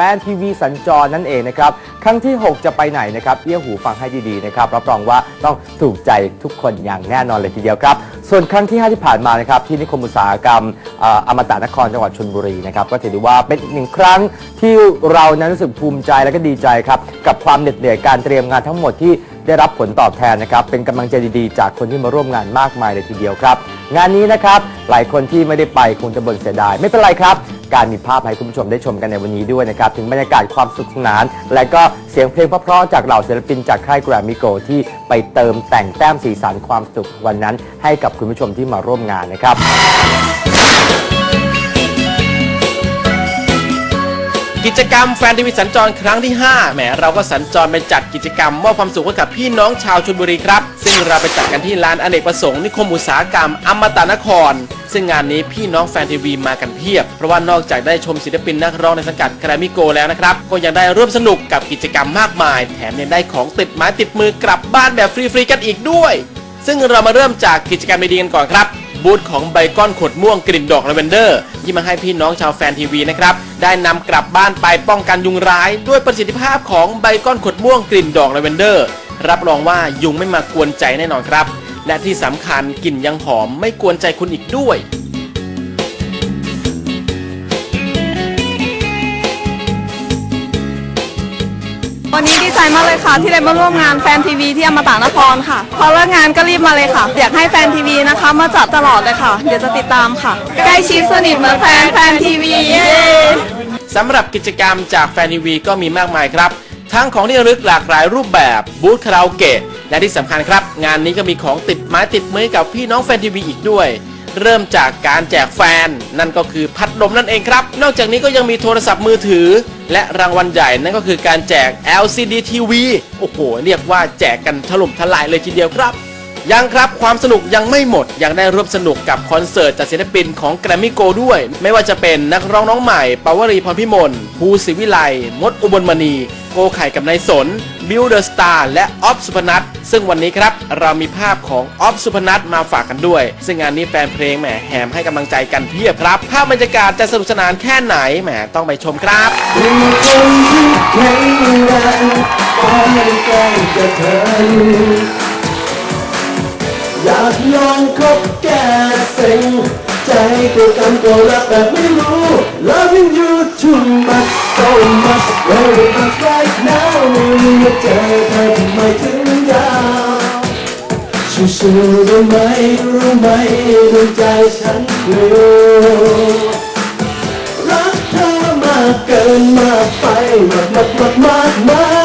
แฟนทีวีสัญจรนั่นเองนะครับ ครั้งที่ 6 จะไปไหนนะครับเอี้ยหูฟังให้ดีๆนะครับรับรองว่าต้องถูกใจทุกคนอย่างแน่นอนเลยทีเดียวครับ ส่วนครั้งที่ 5 ที่ผ่านมานะครับที่นิคมอุตสาหกรรมอ่ออมตะนครจังหวัดชลบุรีนะครับก็ถือได้ว่าเป็นอีกหนึ่งครั้งที่เรานั้นรู้สึกภูมิใจและก็ดีใจครับกับความเหน็ดเหนื่อยการเตรียมงานทั้งหมดที่ ได้รับผลตอบแทนนะครับเป็นกำลังใจดีๆ จากคนที่มาร่วมงานมากมายเลยทีเดียวครับ งานนี้นะครับหลายคนที่ไม่ได้ไปคงจะบ่นเสียดาย ไม่เป็นไรครับ การมีภาพให้คุณผู้ชมได้ชมกันในวันนี้ด้วยนะครับถึงบรรยากาศความสุขสนาน และก็เสียงเพลงเพราะๆจากเหล่าศิลปินจากค่ายแกรมมิโกที่ไปเติมแต่งแต้มสีสันความสุขวันนั้น ให้กับคุณผู้ชมที่มาร่วมงานนะครับ กิจกรรมแฟนทีวีสัญจรครั้งที่ 5 แหมเราก็สัญจรไปจัดกิจกรรมมอบความสุขให้กับพี่น้องชาวชลบุรีครับ ซึ่งเราไปจัดกันที่ลานอเนกประสงค์นิคมอุตสาหกรรมอมตะนคร ซึ่งงานนี้พี่น้องแฟนทีวีมากันเพียบ เพราะว่านอกจากได้ชมศิลปินนักร้องในสังกัดแกรมมิโกแล้วนะครับ ก็ยังได้ร่วมสนุกกับกิจกรรมมากมาย แถมยังได้ของติดไม้ติดมือกลับบ้านแบบฟรีๆกันอีกด้วย ซึ่งเรามาเริ่มจากกิจกรรมดีๆกันก่อนครับ บูธของใบก้อนขดม่วงกลิ่นดอกลาเวนเดอร์ที่มาให้พี่น้องชาวแฟนทีวีนะครับได้นำกลับบ้านไปป้องกันยุงร้าย ด้วยประสิทธิภาพของใบก้อนขดม่วงกลิ่นดอกลาเวนเดอร์ รับรองว่ายุงไม่มากวนใจแน่นอนครับ และที่สำคัญกลิ่นยังหอมไม่กวนใจคุณอีกด้วย วันนี้ดีใจมากเลยค่ะ ที่ได้มาร่วมงานแฟนทีวีที่อมตะนครค่ะ พอเลิกงานก็รีบมาเลยค่ะ อยากให้แฟนทีวีนะคะ มาจัดตลอดเลยค่ะ เดี๋ยวจะติดตามค่ะ ใกล้ชิดสนิทเหมือนแฟนแฟนทีวีสำหรับกิจกรรมจากแฟนทีวีก็มีมากมายครับ ทั้งของที่ระลึกหลากหลายรูปแบบบูธคาราโอเกะและที่สำคัญครับ งานนี้ก็มีของติดไม้ติดมือกับพี่น้องแฟนทีวีอีกด้วย เริ่มจากการแจกแฟน นั่นก็คือพัดลมนั่นเองครับ นอกจากนี้ก็ยังมีโทรศัพท์มือถือ และรางวัลใหญ่นั่นก็คือการแจก LCD TV โอ้โห เรียกว่าแจกกันถล่มทลายเลยทีเดียวครับ ยังครับความสนุกยังไม่หมด ยังได้ร่วมสนุกกับคอนเสิร์ตจากศิลปินของแกรมมี่โกด้วย ไม่ว่าจะเป็นนักร้องน้องใหม่ปาวรีพรพิมลภูศิวิไลมดอุบลมณี โกไข่กับนายสน บิวเดอร์สตาร์และออฟสุพนัทซึ่งวันนี้ครับเรามีภาพของออฟสุพนัทมาฝากกันด้วย ซึ่งงานนี้แฟนเพลงแหมแหมให้กำลังใจกันเพียบครับ ภาพบรรยากาศจะสนุกสนานแค่ไหนแหมต้องไปชมครับเป็นคนที่แข็งแรงขอให้ใกล้กับเธอ อยากลองคบแก้เซ็งใจตัวกันตัวรักแบบไม่รู้ Loving you too much so much very much right now ไม่รู้ว่าเจอเธอทำไมถึงยาวชูๆรู้ไหมรู้ไหมดวงใจฉันกลัวรักเธอมากเกินมากไปมากมากมากมาก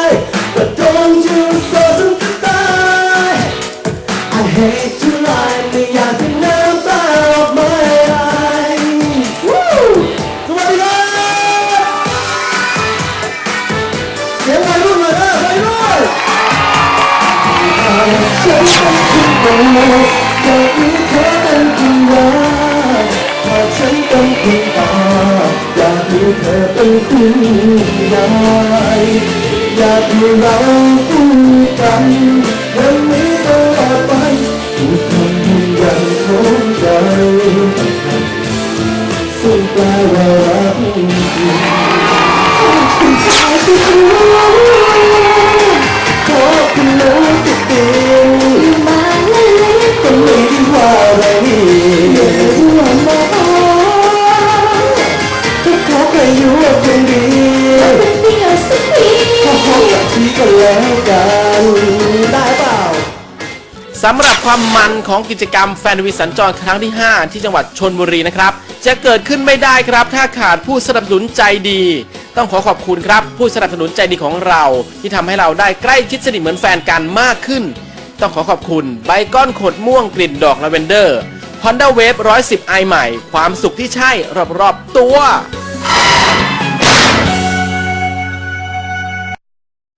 ไม่อยากให้น้ำตาออกมาไหลสวัสดีครับเสียงวัยรุ่นเลยนะวัยรุ่นฉันเป็นคุณโบอยากมีเธอเป็นคุณยาหากฉันเป็นคุณตาอยากมีเธอเป็นคุณยายอยากให้เราคู่กัน ซึ่งแปลว่ารักจริงคุณชายที่รู้ขอคุณรู้ติดเตีมาเลยคนไม่ได้ว่าอะไรไม่ได้ว่ามาทุกขอแค่อยู่คนเดียวเดียวสักทีขอขอสักทีก็แล้วกันได้เปล่า สำหรับความมันของกิจกรรมแฟนวีสัญจรครั้งที่ 5 ที่จังหวัดชนบุรีนะครับ จะเกิดขึ้นไม่ได้ครับ ถ้าขาดผู้สนับสนุนใจดี ต้องขอขอบคุณครับ ผู้สนับสนุนใจดีของเรา ที่ทำให้เราได้ใกล้ชิดสนิทเหมือนแฟนกันมากขึ้น ต้องขอขอบคุณใบก้อนขดม่วงกลิ่นดอกลาเวนเดอร์ Honda Wave 110 i ใหม่ ความสุขที่ใช่รอบๆตัว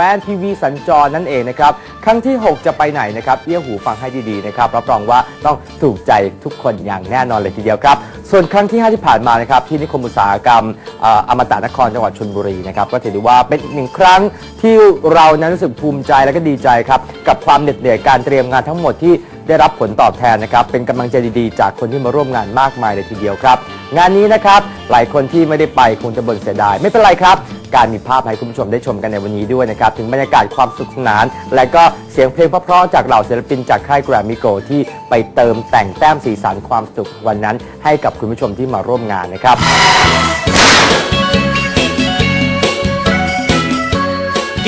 แฟนทีวีสัญจรนั่นเองนะครับ ครั้งที่ 6 จะไปไหนนะครับเอี้ยหูฟังให้ดีๆนะครับรับรองว่าต้องถูกใจทุกคนอย่างแน่นอนเลยทีเดียวครับ ส่วนครั้งที่ 5 ที่ผ่านมานะครับที่นิคมอุตสาหกรรมออมตะนครจังหวัดชลบุรีนะครับก็ถือว่าเป็นอีกหนึ่งครั้งที่เรานั้นรู้สึกภูมิใจและก็ดีใจครับกับความเหน็ดเหนื่อยการเตรียมงานทั้งหมดที่ ได้รับผลตอบแทนนะครับเป็นกำลังใจดีๆ จากคนที่มาร่วมงานมากมายเลยทีเดียวครับ งานนี้นะครับหลายคนที่ไม่ได้ไปคงจะบ่นเสียดาย ไม่เป็นไรครับ การมีภาพให้คุณผู้ชมได้ชมกันในวันนี้ด้วยนะครับถึงบรรยากาศความสุขสนาน และก็เสียงเพลงเพราะๆจากเหล่าศิลปินจากค่ายแกรมมิโกที่ไปเติมแต่งแต้มสีสันความสุขวันนั้น ให้กับคุณผู้ชมที่มาร่วมงานนะครับ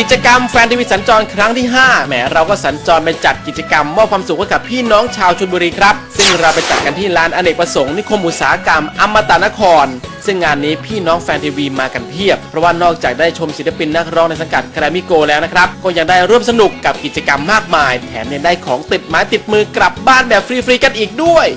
กิจกรรมแฟนทีวีสัญจรครั้งที่ 5 แหมเราก็สัญจรไปจัดกิจกรรมมอบความสุขให้กับพี่น้องชาวชลบุรีครับ ซึ่งเราไปจัดกันที่ลานอเนกประสงค์นิคมอุตสาหกรรมอมตะนคร ซึ่งงานนี้พี่น้องแฟนทีวีมากันเพียบ เพราะว่านอกจากได้ชมศิลปินนักร้องในสังกัดแกรมมิโกแล้วนะครับ ก็ยังได้ร่วมสนุกกับกิจกรรมมากมาย แถมยังได้ของติดไม้ติดมือกลับบ้านแบบฟรีๆกันอีกด้วย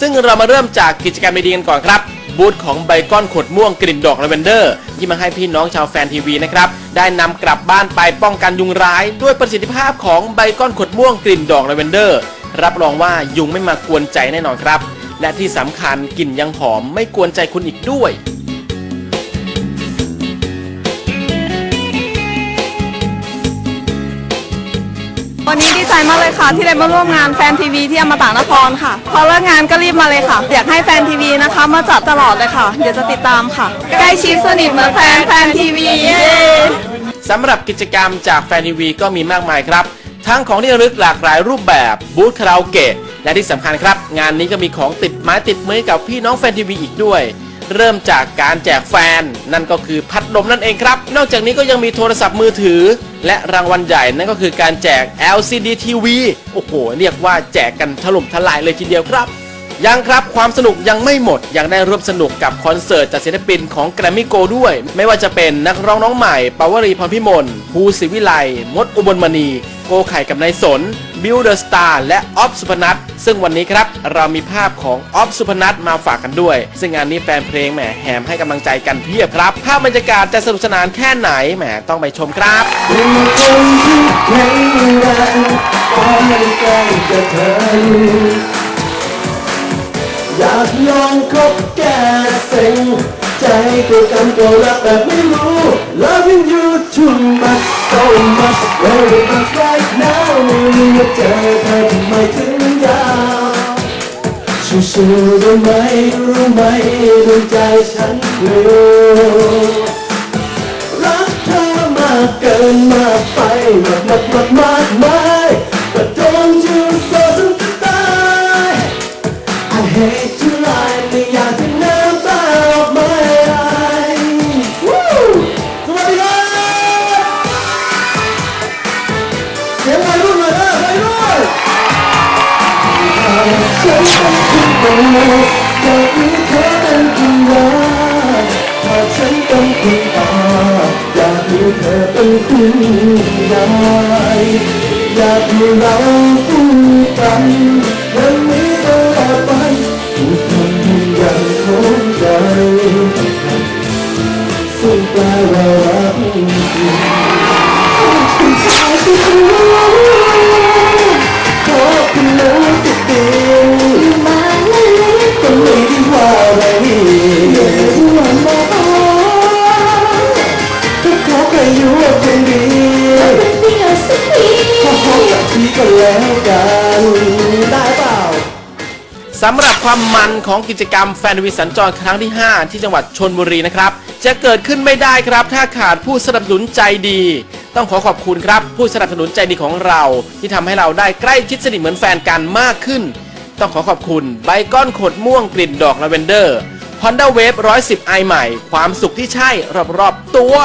ซึ่งเรามาเริ่มจากกิจกรรมดีๆกันก่อนครับบูธของไบคอนขดม่วงกลิ่นดอกลาเวนเดอร์ ที่มาให้พี่น้องชาวแฟนทีวีนะครับได้นำกลับบ้านไปป้องกันยุงร้าย ด้วยประสิทธิภาพของใบก้อนขดม่วงกลิ่นดอกลาเวนเดอร์ รับรองว่ายุงไม่มากวนใจแน่นอนครับ และที่สำคัญกลิ่นยังหอมไม่กวนใจคุณอีกด้วย วันนี้ดีใจมากเลยค่ะ ที่ได้มาร่วมงานแฟนทีวีที่อมตะนครค่ะ พอเลิกงานก็รีบมาเลยค่ะ อยากให้แฟนทีวีนะคะ มาจัดตลอดเลยค่ะ เดี๋ยวจะติดตามค่ะ ใกล้ชิดสนิทเหมือนแฟนแฟนทีวีสำหรับกิจกรรมจากแฟนทีวีก็มีมากมายครับ ทั้งของที่ระลึกหลากหลายรูปแบบบูธคาราโอเกะและที่สำคัญครับ งานนี้ก็มีของติดไม้ติดมือกับพี่น้องแฟนทีวีอีกด้วย เริ่มจากการแจกแฟน นั่นก็คือพัดลมนั่นเองครับ นอกจากนี้ก็ยังมีโทรศัพท์มือถือ และรางวัลใหญ่นั่นก็คือการแจก LCD TV โอ้โห เรียกว่าแจกกันถล่มทลายเลยทีเดียวครับ ยังครับความสนุกยังไม่หมด ยังได้ร่วมสนุกกับคอนเสิร์ตจากศิลปินของแกรมมี่โกด้วย ไม่ว่าจะเป็นนักร้องน้องใหม่ ปาวรีพรพิมลภูศิวิไลมดอุบลมณี โกไข่กับนายสน บิวเดอะสตาร์และออฟสุพนัทซึ่งวันนี้ครับ เรามีภาพของออฟสุพนัทมาฝากกันด้วย ซึ่งงานนี้แฟนเพลงแหมแหมให้กำลังใจกันเพียบครับ ภาพบรรยากาศจะสนุกสนานแค่ไหนแหมต้องไปชมครับเป็นคนที่แข็งแรงก็ไม่ใกล้จะเธอ อยู่อยากลองคบแก้เซ็งใจก็กำก็รักแบบไม่รู้ Loving you too much so much very much right now ไม่รู้ว่าเจอเธอทำไมถึงยาวสู้ๆรู้ไหมรู้ไหมดวงใจฉันเร็วรักเธอมากเกินมากไปมากมากมากมาก เป็นคุณโบอยากมีเธอเป็นคุณยาถ้าฉันเป็นคุณตาอยากมีเธอเป็นคุณยายอยากให้เราคู่กันวันนี้ตลอดไปทุกคนยังคงใจซึ่งแปลว่ารักจริงผู้ชายที่ อแค่อยู่คนเดียวเดียวสักทีขอขอสักทีก็แล้วกันได้เปล่าสำหรับความมันของกิจกรรมแฟนวิสัญจรครั้งที่ 5 ที่จังหวัดชนบุรีนะครับ จะเกิดขึ้นไม่ได้ครับ ถ้าขาดผู้สนับสนุนใจดี ต้องขอขอบคุณครับ ผู้สนับสนุนใจดีของเรา ที่ทำให้เราได้ใกล้ชิดสนิทเหมือนแฟนกันมากขึ้น ต้องขอขอบคุณไบก้อนขดม่วงกลิ่นดอกลาเวนเดอร์ Honda Wave 110 i ใหม่ ความสุขที่ใช่รอบๆตัว